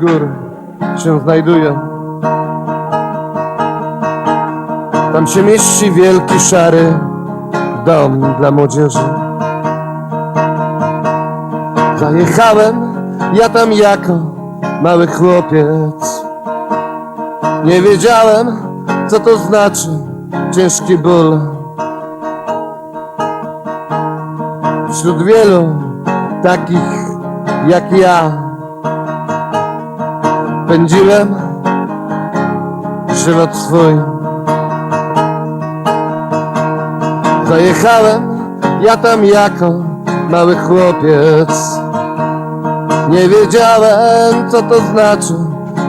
gór się znajduje. Tam się mieści wielki szary dom dla młodzieży. Zajechałem ja tam jako mały chłopiec. Nie wiedziałem, co to znaczy ciężki ból. Wśród wielu takich jak ja pędziłem żywot swój. Zajechałem ja tam jako mały chłopiec. Nie wiedziałem, co to znaczy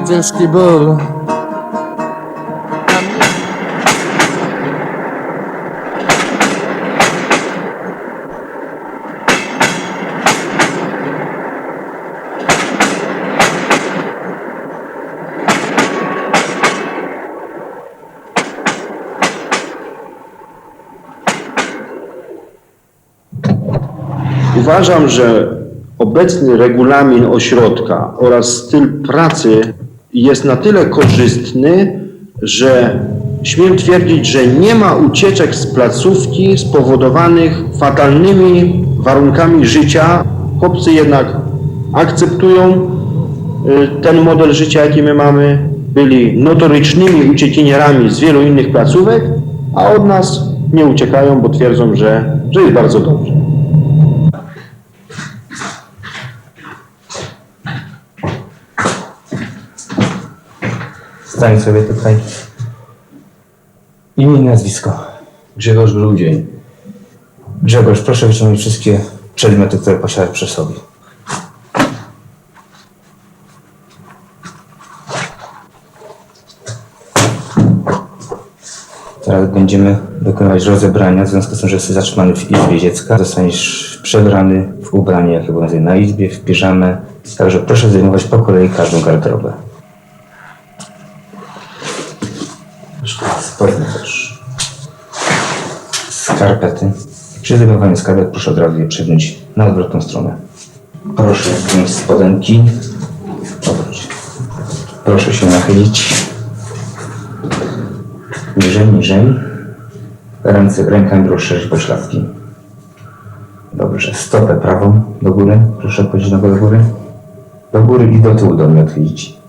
ciężki ból. Uważam, że obecny regulamin ośrodka oraz styl pracy jest na tyle korzystny, że śmiem twierdzić, że nie ma ucieczek z placówki spowodowanych fatalnymi warunkami życia. Chłopcy jednak akceptują y, ten model życia, jaki my mamy. Byli notorycznymi uciekinierami z wielu innych placówek, a od nas nie uciekają, bo twierdzą, że, że jest bardzo dobrze. Stań sobie tutaj. Imię i nazwisko. Grzegorz Grudzień. Grzegorz, proszę wyciągnąć wszystkie przedmioty, które posiadasz przy sobie. Teraz będziemy dokonywać rozebrania, w związku z tym, że jesteś zatrzymany w izbie dziecka. Zostaniesz przebrany w ubranie, jakie obowiązuje na izbie, w piżamę. Także proszę zdejmować po kolei każdą garderobę. Spodnie też. Skarpety. Przy zdejmowaniu skarpet proszę od razu je przywinąć na odwrotną stronę. Proszę zdjąć spodenki. Obróć. Proszę się nachylić. Niżej, niżej. Ręce, rękami rozszerzyć pośladki. Dobrze. Stopę prawą do góry. Proszę powiedzieć nogę do góry. Do góry i do tyłu do mnie odchylić.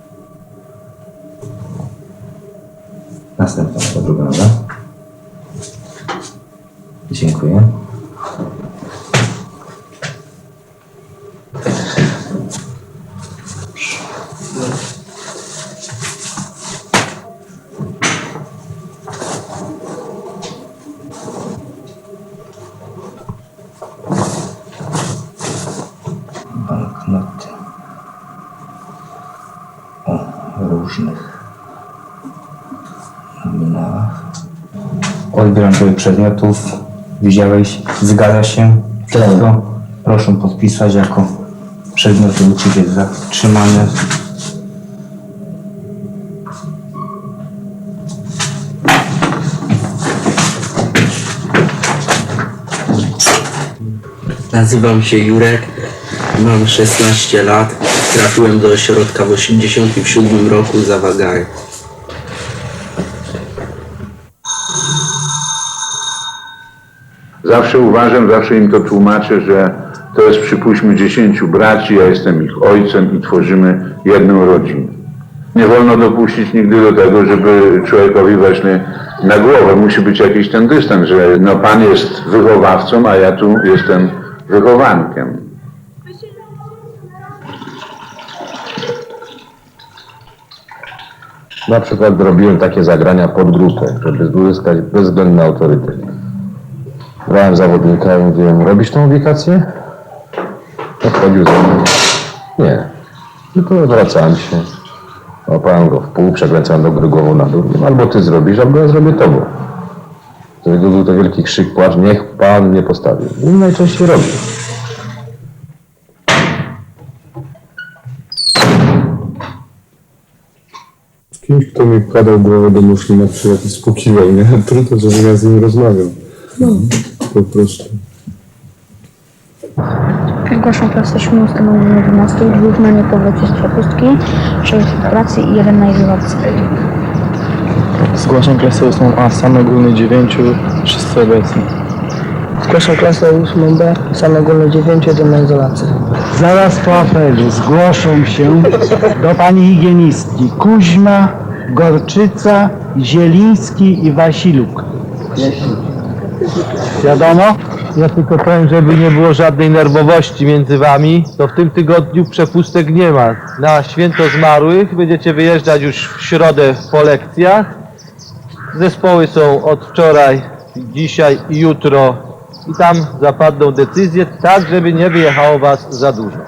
Następna ta druga noga. Dziękuję. Twoich przedmiotów. Widziałeś? Zgadza się? Wszystko? Proszę podpisać jako przedmioty u Ciebie zatrzymane. Nazywam się Jurek, mam 16 lat. Trafiłem do ośrodka w 87 roku za wagary. Zawsze uważam, zawsze im to tłumaczę, że to jest przypuśćmy dziesięciu braci, ja jestem ich ojcem i tworzymy jedną rodzinę. Nie wolno dopuścić nigdy do tego, żeby człowiekowi właśnie na głowę musi być jakiś ten dystans, że no pan jest wychowawcą, a ja tu jestem wychowankiem. Na przykład robiłem takie zagrania pod grupę, żeby uzyskać bezwzględny autorytet. Brałem zawodnika i mówiłem, robisz tą ubikację? Podchodził ze mną. Nie. Tylko odwracałem się. Łapałem go w pół, przekręcałem do góry głową na dół. Albo ty zrobisz, albo ja zrobię tobą. Z tego był to wielki krzyk, płacz, niech pan mnie postawi. I najczęściej robił. kimś, kto mi wkładał głowę do muszli na przykład i spłukiwał, nie? Trudno, żebym ja z nim rozmawiał. Po prostu. Zgłaszam klasę 7 ustanowienie 12, dwóch na niepowocie z przepustki, 6 w pracy i jeden na izolacji. Zgłaszam klasę 8A, same ogólne 9, wszyscy obecni. Zgłaszam klasę 8B, same ogólne 9, jeden na izolacji. Zaraz po aferze zgłoszą się do pani higienistki Kuźma, Gorczyca, Zieliński i Wasiluk. Wiadomo? Ja tylko powiem, żeby nie było żadnej nerwowości między wami, to w tym tygodniu przepustek nie ma. Na święto zmarłych będziecie wyjeżdżać już w środę po lekcjach. Zespoły są od wczoraj, dzisiaj i jutro i tam zapadną decyzje, tak żeby nie wyjechało was za dużo.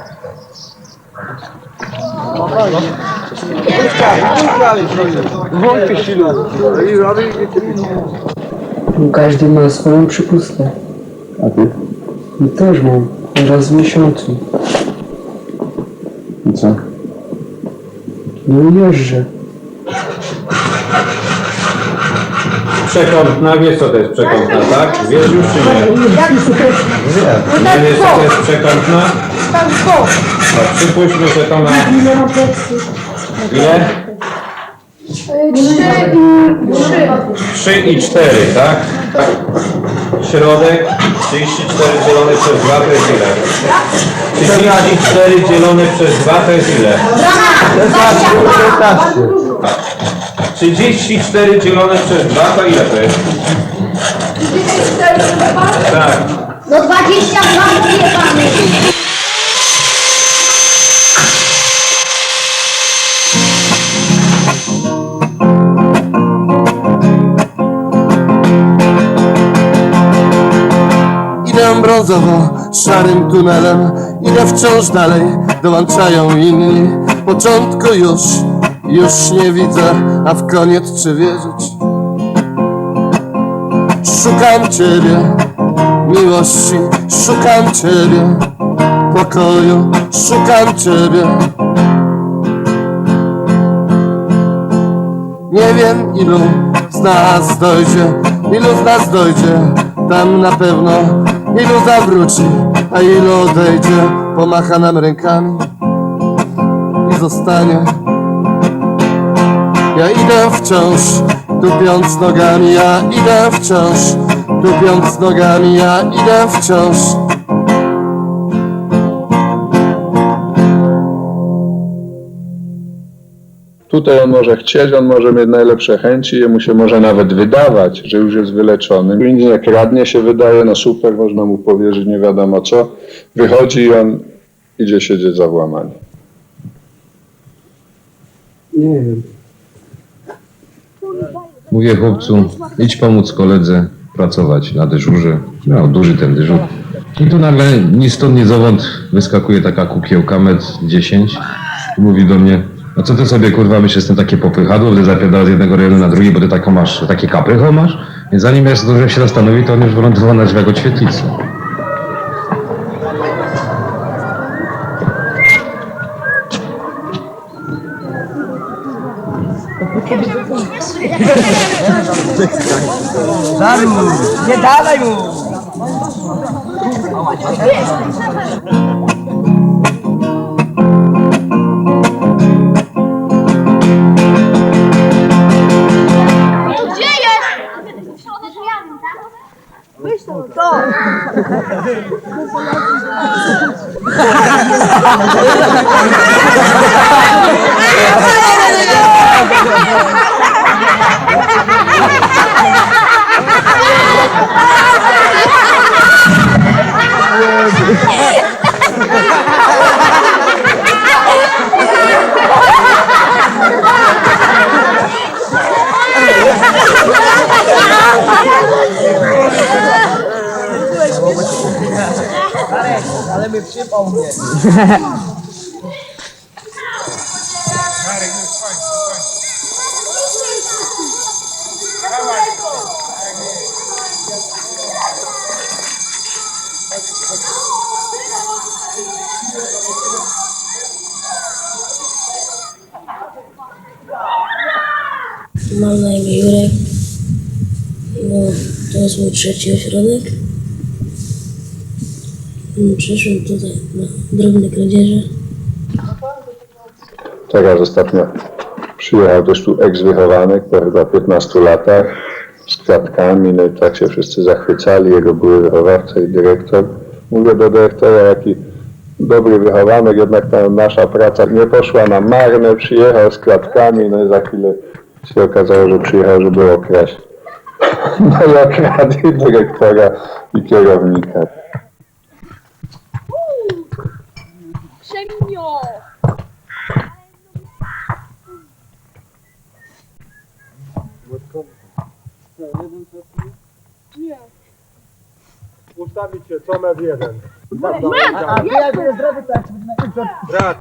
Każdy ma swoją przypustkę. A ty? I też mam. Raz w miesiącu. I co? No jeżdżę. Przekątna, wiesz co to jest przekątna, tak? Wiesz już czy nie? Nie wiesz co to jest przekątna? A przypuśćmy, że to na... Ile? Trzy i cztery, tak? Środek 34 dzielone przez 2 to jest ile? 34 dzielone przez 2 to jest ile? 34 dzielone przez 2 to ile to jest? Tak. No 22 mówię panu. Szarym tunelem. Idę wciąż dalej, dołączają inni. Początku już, już nie widzę A w koniec czy wierzyć? Szukam Ciebie, miłości Szukam Ciebie, pokoju Szukam Ciebie. Nie wiem ilu z nas dojdzie, ilu z nas dojdzie tam na pewno, ilu zawróci, a ilu odejdzie, pomacha nam rękami i zostanie. Ja idę wciąż, tupiąc nogami, ja idę wciąż, tupiąc nogami, ja idę wciąż. Tutaj on może chcieć, on może mieć najlepsze chęci, jemu się może nawet wydawać, że już jest wyleczony. Indziej jak radnie się wydaje, no super, można mu powierzyć nie wiadomo co. Wychodzi i on idzie siedzieć za włamanie. Nie wiem. Mówię chłopcu, idź pomóc koledze pracować na dyżurze. Miał duży ten dyżur. I tu nagle ni stąd, ni zowąd wyskakuje taka kukiełka, metr 10 i mówi do mnie, a co ty sobie kurwa myślisz, jestem takie popychadło, że zapierdala z jednego rejonu na drugi, bo ty taką masz, takie kaprycho masz? Więc zanim ja się zastanowić, to on już wylądował na drzwiach od świetlicy. Nie dalej mu! Yeah. Ale mi przypomnie. Mam na imię Jurek. No, to jest mój trzeci ośrodek. Przyszłem tutaj na drobne kradzieże. Teraz ostatnio przyjechał też tu eks-wychowanek po chyba 15 latach z kwiatkami, no i tak się wszyscy zachwycali, jego były wychowawca i dyrektor. Mówię do dyrektora, jaki dobry wychowanek, jednak ta nasza praca nie poszła na marne, przyjechał z kwiatkami, no i za chwilę się okazało, że przyjechał, żeby okraść. No i okradł i dyrektora i kierownika. Ustawić się, co metr jeden. A ty jak jest zdrowy, to jak ci będzie na końcu Brat.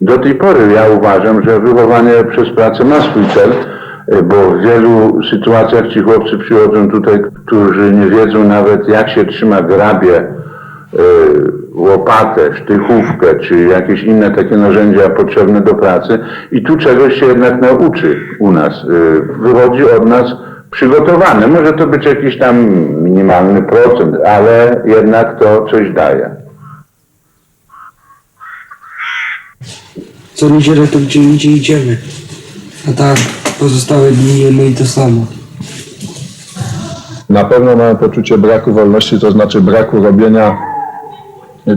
Do tej pory ja uważam, że wychowanie przez pracę ma swój cel, bo w wielu sytuacjach ci chłopcy przychodzą tutaj, którzy nie wiedzą nawet jak się trzyma grabie, y, łopatę, sztychówkę, czy jakieś inne takie narzędzia potrzebne do pracy i tu czegoś się jednak nauczy u nas. Y, Wychodzi od nas przygotowane. Może to być jakiś tam minimalny procent, ale jednak to coś daje. Co niedzielę to gdzie indziej idziemy. A tak pozostałe dni jemy i to samo. Na pewno mają poczucie braku wolności, to znaczy braku robienia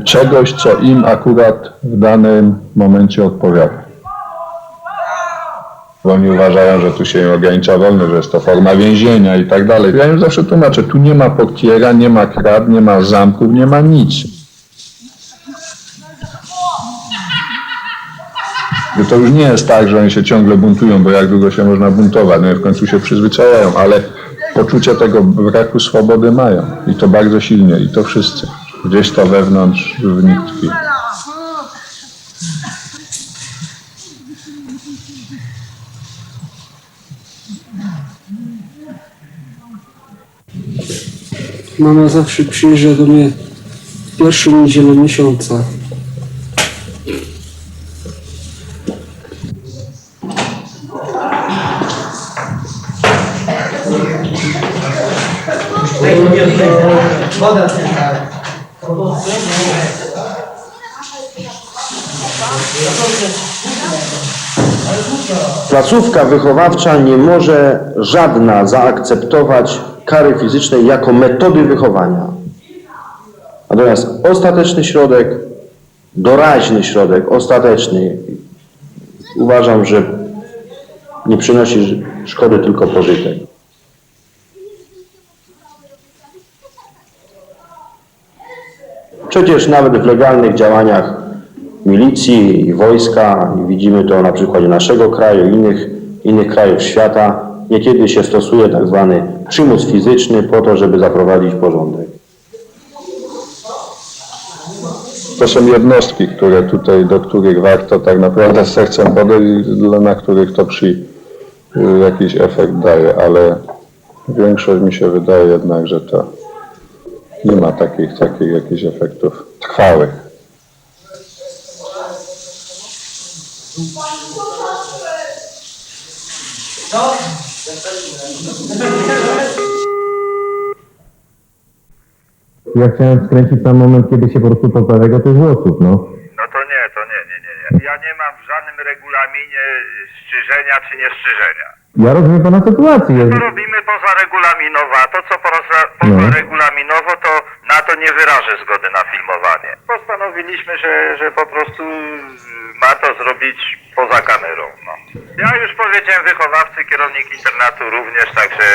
czegoś, co im akurat w danym momencie odpowiada. Bo oni uważają, że tu się ogranicza wolność, że jest to forma więzienia i tak dalej. Ja im zawsze tłumaczę, tu nie ma portiera, nie ma krat, nie ma zamków, nie ma nic. Że to już nie jest tak, że oni się ciągle buntują, bo jak długo się można buntować, no i w końcu się przyzwyczajają, ale poczucie tego braku swobody mają i to bardzo silnie i to wszyscy. Gdzieś to wewnątrz w nich tkwi. Mama zawsze przyjeżdża do mnie w pierwszą niedzielę miesiąca. Woda Placówka wychowawcza nie może żadna zaakceptować kary fizycznej jako metody wychowania. Natomiast ostateczny środek, doraźny środek, ostateczny, uważam, że nie przynosi szkody, tylko pożytek. Przecież nawet w legalnych działaniach milicji i wojska, widzimy to na przykładzie naszego kraju, innych, innych krajów świata, niekiedy się stosuje tak zwany przymus fizyczny po to, żeby zaprowadzić porządek. To są jednostki, które tutaj, do których warto tak naprawdę z sercem podejść, na których to przy y, jakiś efekt daje, ale większość mi się wydaje jednak, że to nie ma takich, takich jakichś efektów trwałych. Ja chciałem skręcić tam moment, kiedy się po prostu pozbawia tych włosów, no. No to nie, to nie, nie, nie, nie. Ja nie mam w żadnym regulaminie strzyżenia czy niestrzyżenia. Ja rozumiem pana sytuację. To robimy pozaregulaminowo, a to co poza, pozaregulaminowo, to na to nie wyrażę zgody na filmowanie. Postanowiliśmy, że, że po prostu ma to zrobić poza kamerą. No. Ja już powiedziałem wychowawcy, kierownik internatu również, także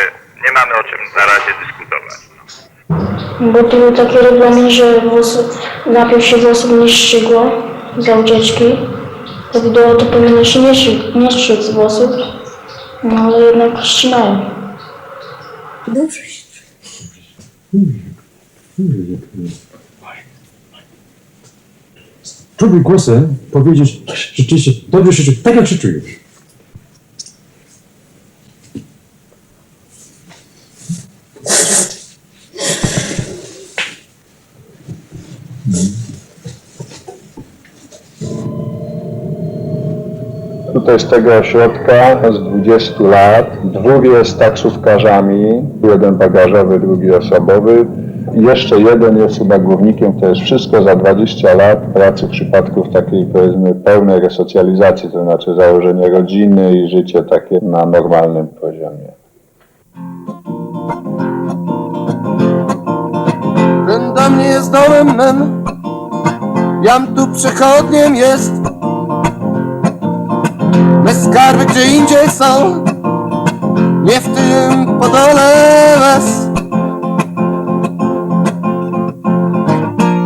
nie mamy o czym na razie dyskutować. Bo tu był taki regulamin, że najpierw się włosów nie szczygło za ucieczki. To wideo to powinno się nie, szy- strzec włosów, no ale jednak ścinają. Dobrze się Czuj głosem powiedzieć rzeczywiście dobrze się tak jak się czujesz. Z tego ośrodka z 20 lat. Dwóch jest taksówkarzami, jeden bagażowy, drugi osobowy. Jeszcze jeden jest chyba górnikiem, to jest wszystko za 20 lat pracy w przypadku takiej powiedzmy pełnej resocjalizacji, to znaczy założenie rodziny i życie takie na normalnym poziomie. Ten dom nie jest domem mym Jam tu przechodniem jest Me skarby gdzie indziej są Nie w tym podole les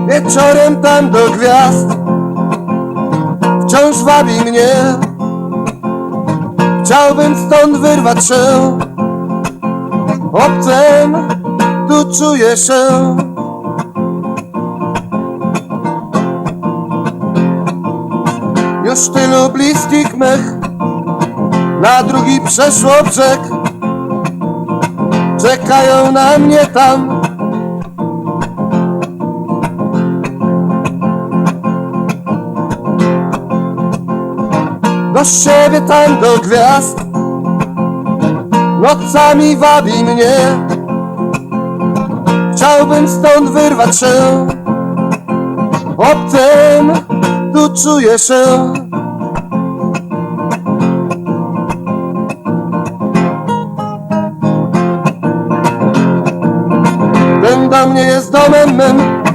Wieczorem tam do gwiazd Wciąż wabi mnie. Chciałbym stąd wyrwać się Obcem tu czuję się Już tylu bliskich mych Na drugi przeszło brzeg. Czekają na mnie tam. Do siebie tam do gwiazd. Nocami wabi mnie. Chciałbym stąd wyrwać się. Obcym tu czuję się Ten dom nie jest domem mym